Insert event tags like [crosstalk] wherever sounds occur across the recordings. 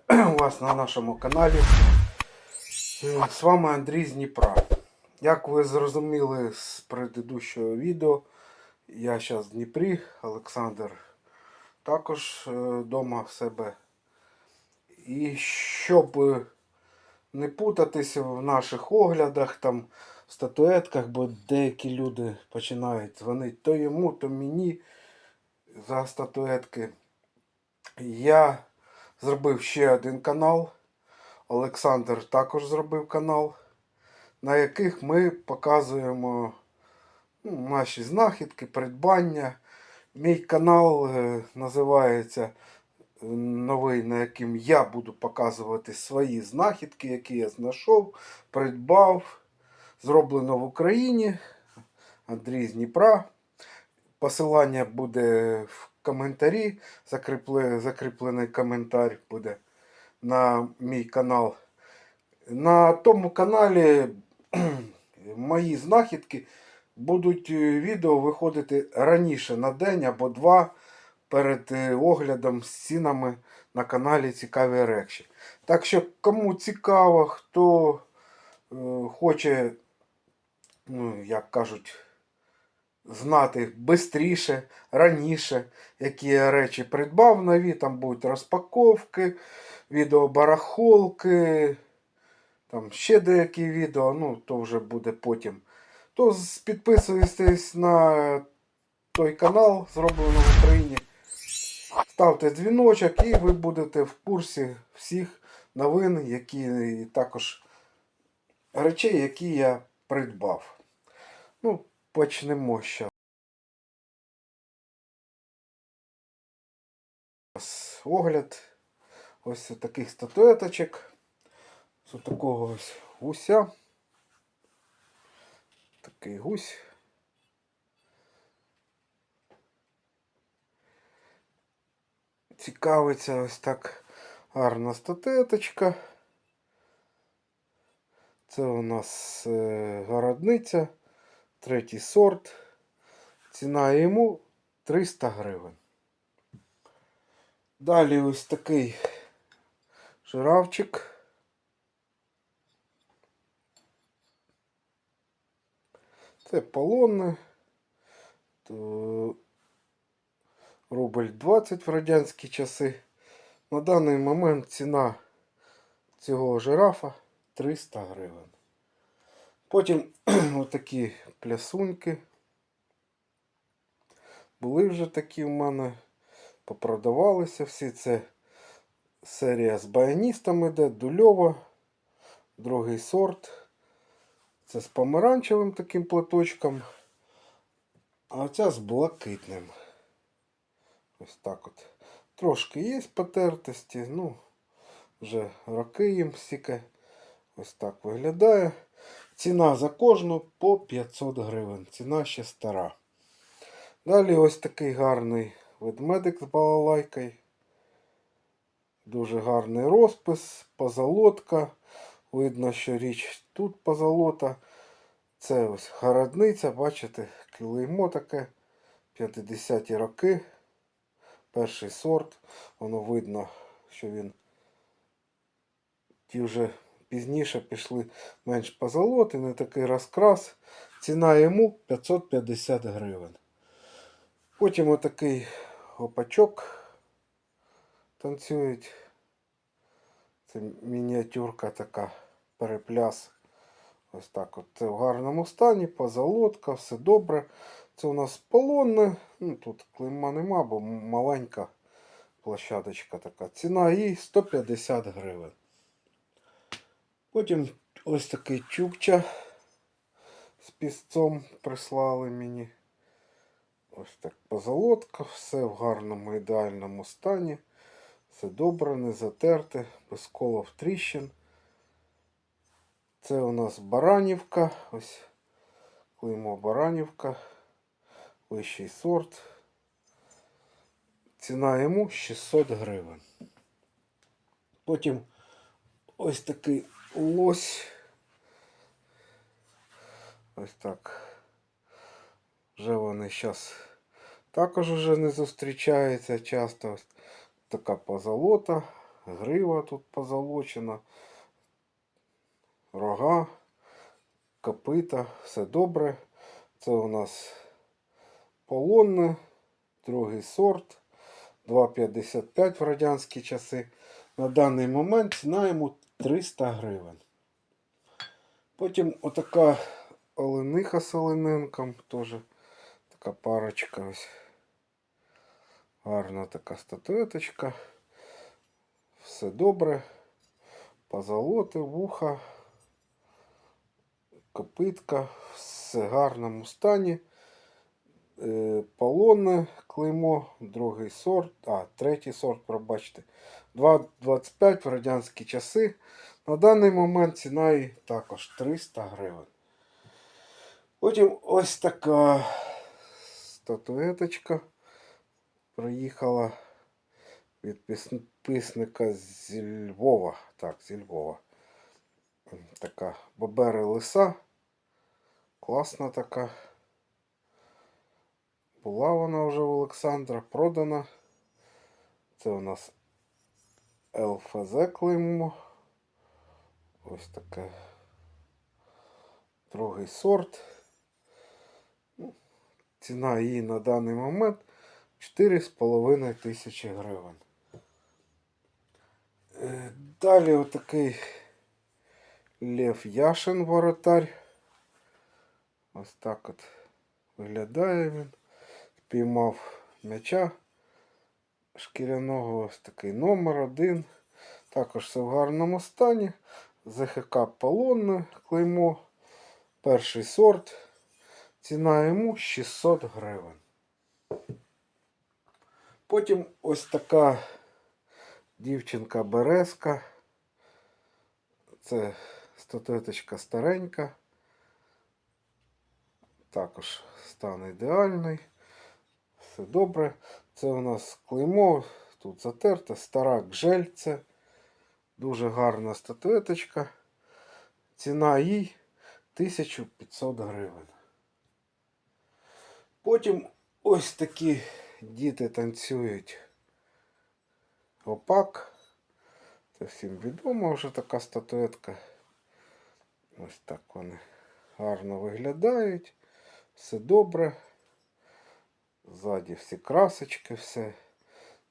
[clears throat] вас на нашому каналі. Е, З вами Андрій з Дніпра. Як ви зрозуміли з предыдущого відео, я зараз в Дніпрі, Олександр також вдома в себе. І щоб е, не путатися в наших оглядах, там, в статуетках, бо деякі люди починають дзвонити то йому, то мені за статуетки. Я зробив ще один канал. Олександр також зробив канал, на яких ми показуємо ну, наші знахідки, придбання. Мій канал е, називається е, новий, на яким я буду показувати свої знахідки, які я знайшов, придбав. Зроблено в Україні. Андрій з Дніпра. Посилання буде в коментарі. Закріпле, закріплений коментар буде на мій канал. На тому каналі [clears throat] мої знахідки будуть е, відео виходити раніше на день або два перед е, оглядом з цінами на каналі Цікаві речі. Так що, кому цікаво, хто е, хоче, ну, як кажуть, знати швидше, раніше, які я речі придбав нові, там будуть розпаковки, відеобарахолки, там ще деякі відео, ну, то вже буде потім. То підписуйтесь на той канал, зроблено в Україні. Ставте дзвіночок і ви будете в курсі всіх новин, які також речей, які я придбав. Ну, почнемо ще. Огляд ось таких статуеточок. З такого ось гуся. Такий гусь. Цікавиться ось так гарна статуеточка. Це у нас е, городниця, третій сорт. Ціна йому 300 гривень. Далі ось такий жирафчик. Це полонне. Рубль 20 в радянські часи. На даний момент ціна цього жирафа 300 гривень. Потім [clears throat] отакі плясуньки. Були вже такі в мене. Попродавалися всі. Це серія з баяністами йде, дульова, другий сорт. Це з помаранчевим таким платочком. А оця з блакитним. Ось так от. Трошки є потертості, ну, вже роки їм стільки. Ось так виглядає. Ціна за кожну по 500 гривень. Ціна ще стара. Далі ось такий гарний ведмедик з балалайкою. Дуже гарний розпис, позолотка. Видно, що річ тут позолота. Це ось городниця, бачите, килиймо таке. 50-ті роки. Перший сорт. Воно видно, що він ті вже пізніше пішли менш позолоти, не такий розкрас. Ціна йому 550 гривень. Потім отакий опачок танцюють. Це мініатюрка така перепляс. Ось так от. Це в гарному стані, позолотка, все добре. Це у нас полонне. Ну, тут клейма нема, бо маленька площадочка така. Ціна їй 150 гривень. Потім ось такий чукча з пісцом прислали мені. Ось так позолотка, все в гарному ідеальному стані. Все добре, не затерте, без колов тріщин. Це у нас Баранівка. Ось клеймо Баранівка. Вищий сорт. Ціна йому 600 гривень. Потім ось такий лось. Ось так. Вже вони зараз також вже не зустрічаються часто. Ось така позолота грива тут позолочена, рога, копита, все добре. Це у нас полонне, другий сорт, 2,55 в радянські часи. На даний момент йому 300 гривень. Потім отака олениха з олененком, теж така парочка ось. Гарна така статуеточка. Все добре. Позолоти, вуха, копитка, все в гарному стані. Е, Полонне клеймо, другий сорт, а, третій сорт, пробачте. 2,25 в радянські часи. На даний момент ціна її також 300 гривень. Потім ось така статуеточка приїхала від підписника зі Львова. Так, зі Львова. Така бобери лиса. Класна така. Була вона вже у Олександра, продана. Це у нас ЛФЗ клеймо. Ось таке. Другий сорт. Ну, Ціна її на даний момент 4,5 тисячі гривень. Е, Далі отакий Лев Яшин воротар. Ось так от виглядає він. Піймав м'яча шкіряного ось такий номер один. Також все в гарному стані. ЗХК полонне клеймо. Перший сорт. Ціна йому 600 гривень. Потім ось така дівчинка Березка. Це статуеточка старенька. Також стан ідеальний. Все добре. Це у нас клеймо. Тут затерте, стара гжельце. Дуже гарна статуеточка. Ціна їй 1500 гривень. Потім ось такі діти танцюють опак. Це всім відомо вже така статуетка. Ось так вони гарно виглядають. Все добре. Ззаді всі красочки, все.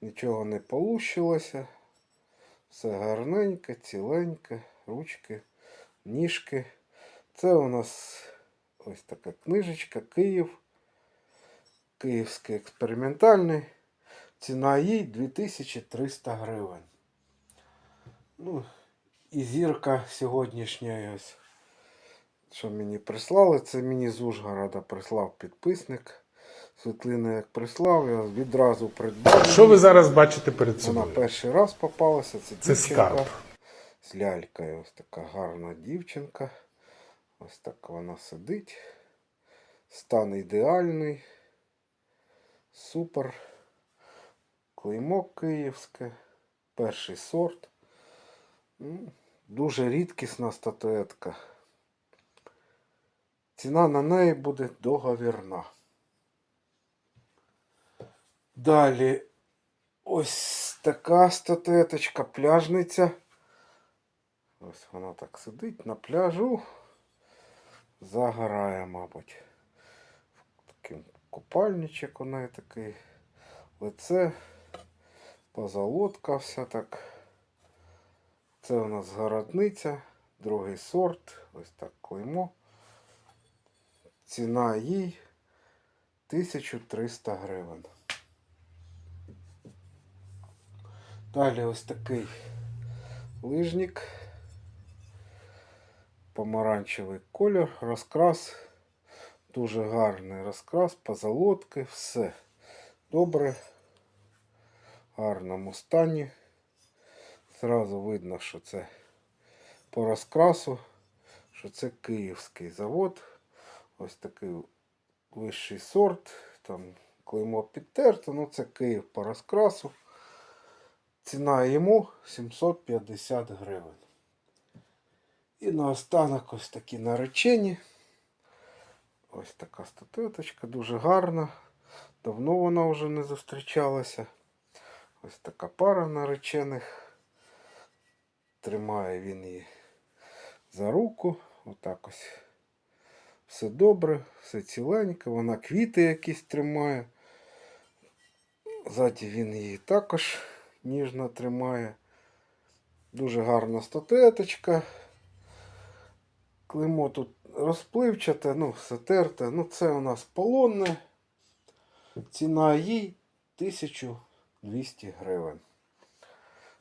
Нічого не полущилося. Все гарненьке, ціленьке, ручки, ніжки. Це у нас ось така книжечка Київ. Київський експериментальний. Ціна їй 2300 гривень. Ну, і зірка сьогоднішня ось. Що мені прислали, це мені з Ужгорода прислав підписник. Світлини як прислав, я відразу придбав. Що ви зараз бачите перед собою? Вона перший раз попалася. Це, Це дівчинка скарб. з лялькою. Ось така гарна дівчинка. Ось так вона сидить. Стан ідеальний. Супер. Клеймо київське. Перший сорт. Дуже рідкісна статуетка. Ціна на неї буде договірна. Далі ось така статуеточка, пляжниця. Ось вона так сидить на пляжу. Загорає, мабуть. Такий купальничок у неї такий. Лице. Позолотка вся так. Це у нас городниця, другий сорт. Ось так клеймо. Ціна їй 1300 гривень. Далі ось такий лижник. Помаранчевий колір, розкрас. Дуже гарний розкрас, позолотки, все добре. В гарному стані. Зразу видно, що це по розкрасу, що це київський завод. Ось такий вищий сорт. Там клеймо підтерто, ну це Київ по розкрасу. Ціна йому 750 гривень. І наостанок ось такі наречені. Ось така статуеточка, дуже гарна. Давно вона вже не зустрічалася. Ось така пара наречених. тримає він її за руку. Отак ось. Все добре, все ціленько. Вона квіти якісь тримає. Ззаді він її також ніжно тримає. Дуже гарна статуеточка. Клеймо тут розпливчате, ну, все терте. Ну, це у нас полонне. Ціна їй 1200 гривень.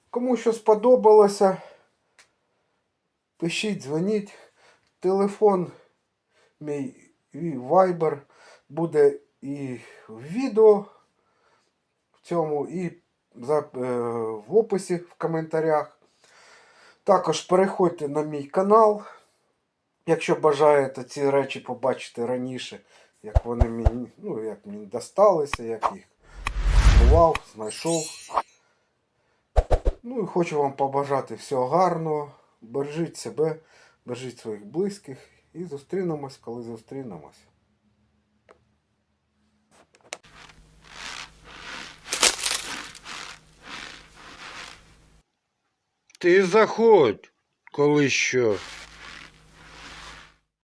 Кому що сподобалося, пишіть, дзвоніть. Телефон мій Viber буде і в відео в цьому, і в описі в коментарях. Також переходьте на мій канал. Якщо бажаєте ці речі побачити раніше, як вони мені, ну, як мені досталися, як їх бував, знайшов. Ну і хочу вам побажати всього гарного. Бережіть себе, бережіть своїх близьких і зустрінемось, коли зустрінемось. Ти заходь, коли що.